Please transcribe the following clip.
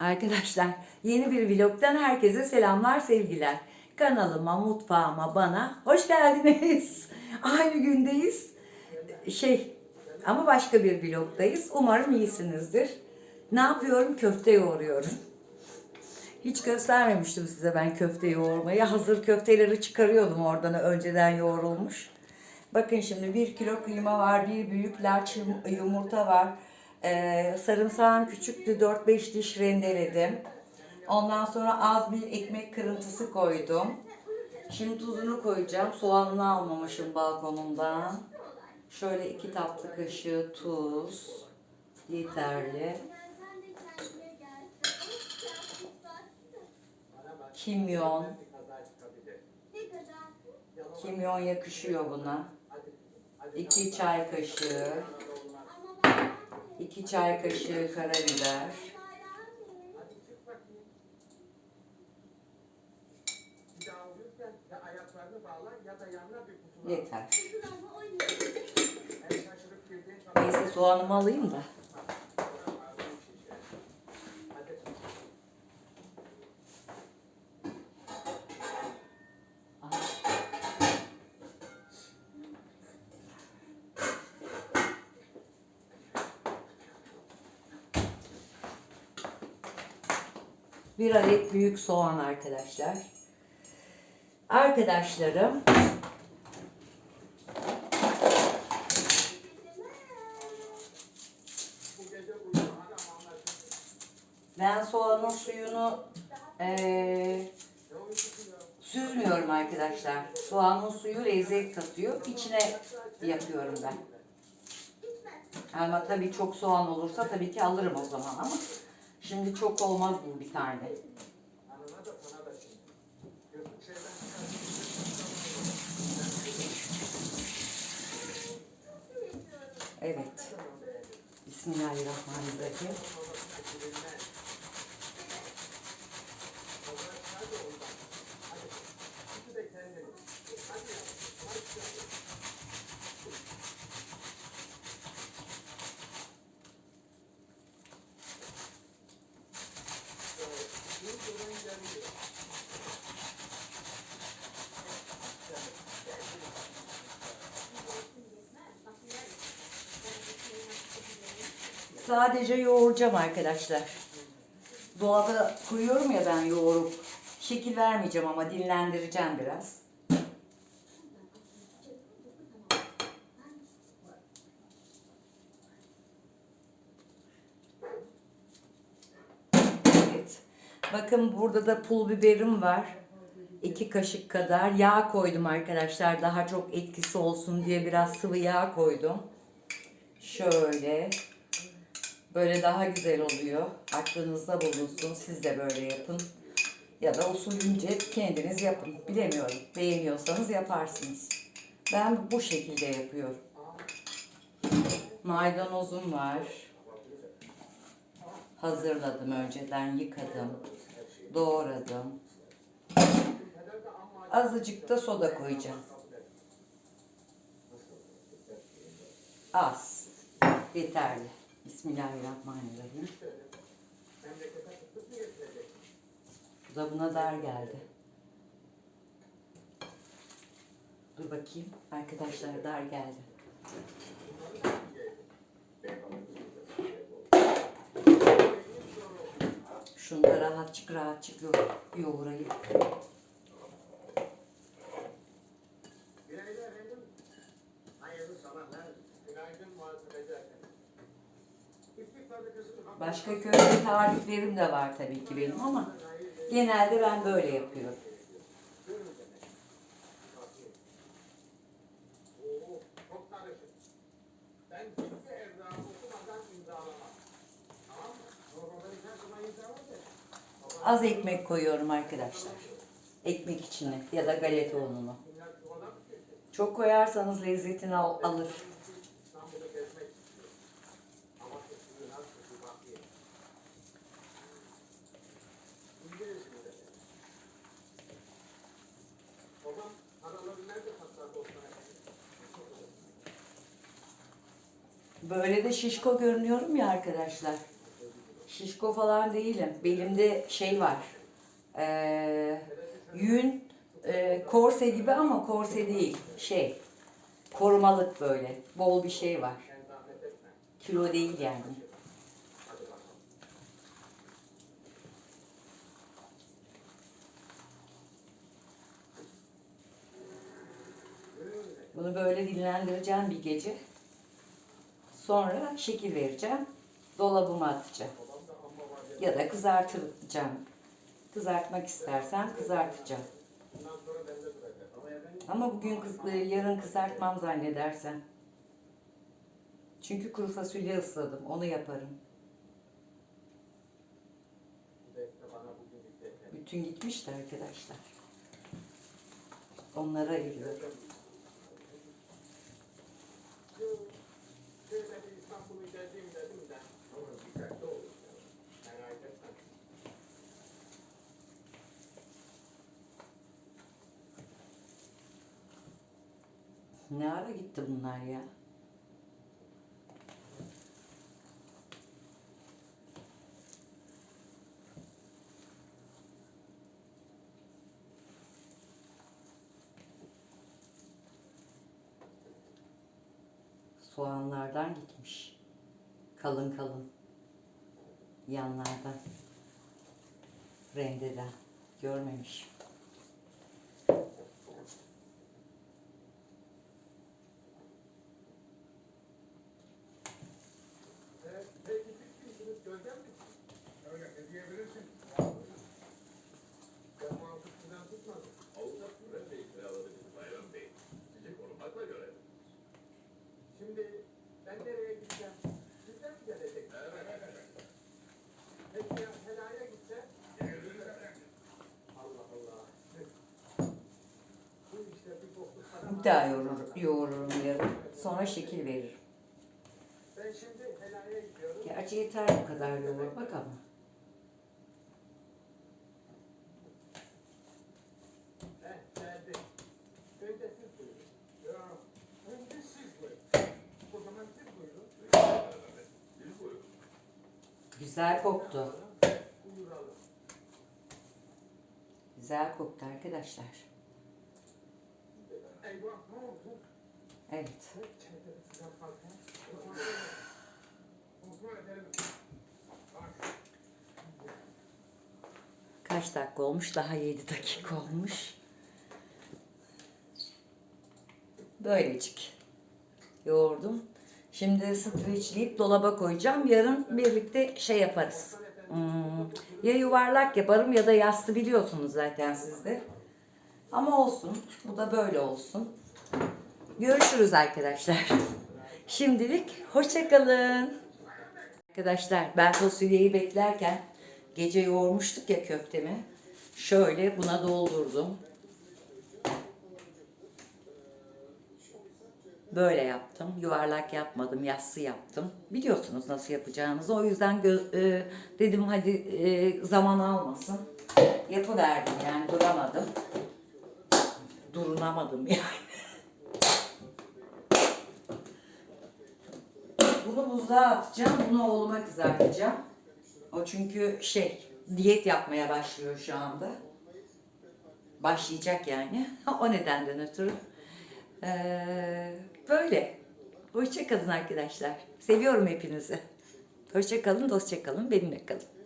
Arkadaşlar yeni bir vlogdan herkese selamlar sevgiler. Kanalıma, mutfağıma, bana hoş geldiniz. Aynı gündeyiz. Şey ama başka bir vlogdayız. Umarım iyisinizdir. Ne yapıyorum? Köfte yoğuruyorum. Hiç göstermemiştim size ben köfte yoğurmayı. Hazır köfteleri çıkarıyordum oradan önceden yoğrulmuş. Bakın şimdi bir kilo kıyma var, bir büyük yum- yumurta var. Ee, sarımsağım küçüktü, 4-5 diş rendeledim. Ondan sonra az bir ekmek kırıntısı koydum. Şimdi tuzunu koyacağım. Soğanını almamışım balkonumdan. Şöyle iki tatlı kaşığı tuz. Yeterli. Kimyon. Kimyon yakışıyor buna. 2 çay kaşığı. 2 çay kaşığı karabiber. Yeter. Neyse soğanımı alayım da. Bir adet büyük soğan arkadaşlar. Arkadaşlarım ben soğanın suyunu eee süzmüyorum arkadaşlar. Soğanın suyu lezzet katıyor. İçine yapıyorum ben. Ama tabii çok soğan olursa tabii ki alırım o zaman ama şimdi çok olmaz bu bir tane. Evet. Bismillahirrahmanirrahim. Sadece yoğuracağım arkadaşlar. Dolaba koyuyorum ya ben yoğurup. Şekil vermeyeceğim ama dinlendireceğim biraz. Evet. Bakın burada da pul biberim var. İki kaşık kadar yağ koydum arkadaşlar. Daha çok etkisi olsun diye biraz sıvı yağ koydum. Şöyle. Böyle daha güzel oluyor. Aklınızda bulunsun. Siz de böyle yapın. Ya da usulünce kendiniz yapın. Bilemiyorum. Beğeniyorsanız yaparsınız. Ben bu şekilde yapıyorum. Maydanozum var. Hazırladım önceden. Yıkadım. Doğradım. Azıcık da soda koyacağım. Az. Yeterli. Bismillahirrahmanirrahim. Bu buna dar geldi. Dur bakayım. Arkadaşlar dar geldi. Şunu da rahatçık rahatçık yo- yoğurayım. Günaydın efendim. Hayırlı sabahlar. Günaydın muhasebeci efendim. İstik fabrikasının Başka köfte tariflerim de var tabii ki benim ama genelde ben böyle yapıyorum. Az ekmek koyuyorum arkadaşlar. Ekmek içine ya da galeta ununu. Çok koyarsanız lezzetini al- alır. Böyle de şişko görünüyorum ya arkadaşlar. Şişko falan değilim. Belimde şey var. Ee, yün e, korse gibi ama korse değil. Şey korumalık böyle. Bol bir şey var. Kilo değil yani. Bunu böyle dinlendireceğim bir gece. Sonra şekil vereceğim. Dolabıma atacağım. Ya da kızartacağım. Kızartmak istersen kızartacağım. Ama bugün kız, e, yarın kızartmam zannedersen. Çünkü kuru fasulye ısladım. Onu yaparım. Bütün gitmişti arkadaşlar. Onlara ayırıyorum. Şöyle bir İstanbul'u gezeyim dedim de. Ama dikkatli olun. Merak etme. Ne ara gitti bunlar ya? Soğanlardan gitmiş. Kalın kalın. Yanlardan. Rendeden. Görmemiş. Bir daha yoğurur, yoğururum yarın. Sonra şekil veririm. Ben şimdi helaya gidiyorum. Gerçi yeter bu kadar ama. Buyurun. Siz buyurun. Güzel koktu. Güzel koktu arkadaşlar. Evet. Kaç dakika olmuş? Daha 7 dakika olmuş. Böylecik. Yoğurdum. Şimdi streçleyip dolaba koyacağım. Yarın birlikte şey yaparız. Hmm, ya yuvarlak yaparım ya da yassı biliyorsunuz zaten sizde. Ama olsun. Bu da böyle olsun. Görüşürüz arkadaşlar. Şimdilik hoşçakalın. Arkadaşlar ben fasulyeyi beklerken gece yoğurmuştuk ya köftemi. Şöyle buna doldurdum. Böyle yaptım. Yuvarlak yapmadım, yassı yaptım. Biliyorsunuz nasıl yapacağınızı. O yüzden e, dedim hadi e, zaman almasın. Yapıverdim yani duramadım. Durunamadım yani. Bunu buzluğa atacağım. Bunu oğluma kızartacağım. O çünkü şey diyet yapmaya başlıyor şu anda. Başlayacak yani. o nedenden ötürü. Ee, böyle. Hoşçakalın arkadaşlar. Seviyorum hepinizi. Hoşçakalın, dostça kalın, benimle kalın.